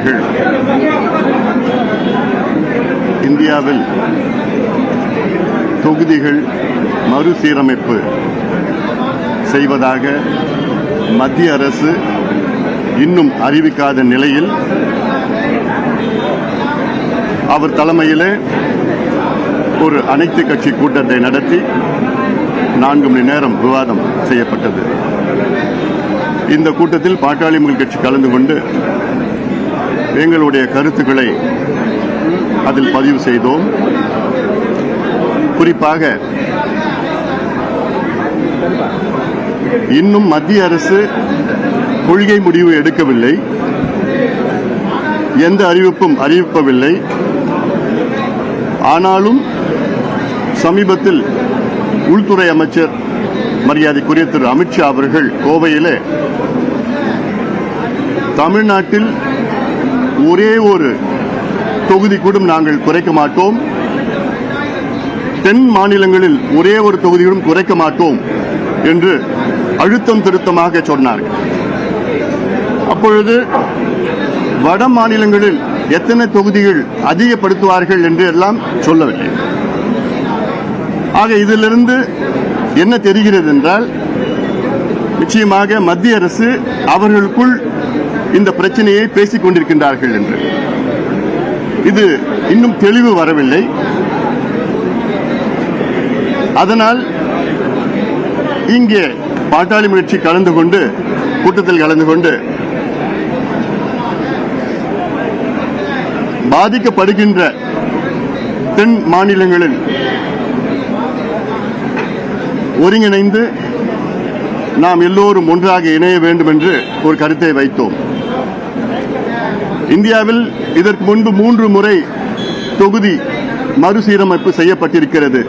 அவர்கள் இந்தியாவில் தொகுதிகள் மறுசீரமைப்பு செய்வதாக மத்திய அரசு இன்னும் அறிவிக்காத நிலையில் அவர் தலைமையிலே ஒரு அனைத்து கட்சி கூட்டத்தை நடத்தி நான்கு மணி நேரம் விவாதம் செய்யப்பட்டது. இந்த கூட்டத்தில் பாட்டாளி மக்கள் கட்சி கலந்து கொண்டு எங்களுடைய கருத்துக்களை அதில் பதிவு செய்தோம். குறிப்பாக இன்னும் மத்திய அரசு கொள்கை முடிவு எடுக்கவில்லை. எந்த அறிவிப்பும் அறிவிப்பவில்லை. ஆனாலும் சமீபத்தில் உள்துறை அமைச்சர் மரியாதைக்குரிய திரு அமித்ஷா அவர்கள் கோவையில் தமிழ்நாட்டில் ஒரே ஒரு தொகுதி கூட நாங்கள் குறைக்க மாட்டோம். தென் மாநிலங்களில் ஒரே ஒரு தொகுதியிலும் குறைக்க மாட்டோம் என்று அழுத்தம் திருத்தமாக சொன்னார்கள். அப்பொழுது வட மாநிலங்களில் எத்தனை தொகுதிகள் அதிகப்படுத்துவார்கள் என்று எல்லாம் சொல்லவில்லை. ஆக இதிலிருந்து என்ன தெரிகிறது என்றால் நிச்சயமாக மத்திய அரசு அவர்களுக்குள் இந்த பிரச்சனையை பேசிக் கொண்டிருக்கின்றார்கள் என்று. இது இன்னும் தெளிவு வரவில்லை. அதனால் இங்கே பாட்டாளி முயற்சி கலந்து கொண்டு கூட்டத்தில் கலந்து கொண்டு பாதிக்கப்படுகின்ற தென் மாநிலங்களில் ஒருங்கிணைந்து நாம் எல்லோரும் ஒன்றாக இணைய வேண்டும் என்று ஒரு கருத்தை வைத்தோம். இந்தியாவில் இதற்கு முன்பு மூன்று முறை தொகுதி மறுசீரமைப்பு செய்யப்பட்டிருக்கிறது.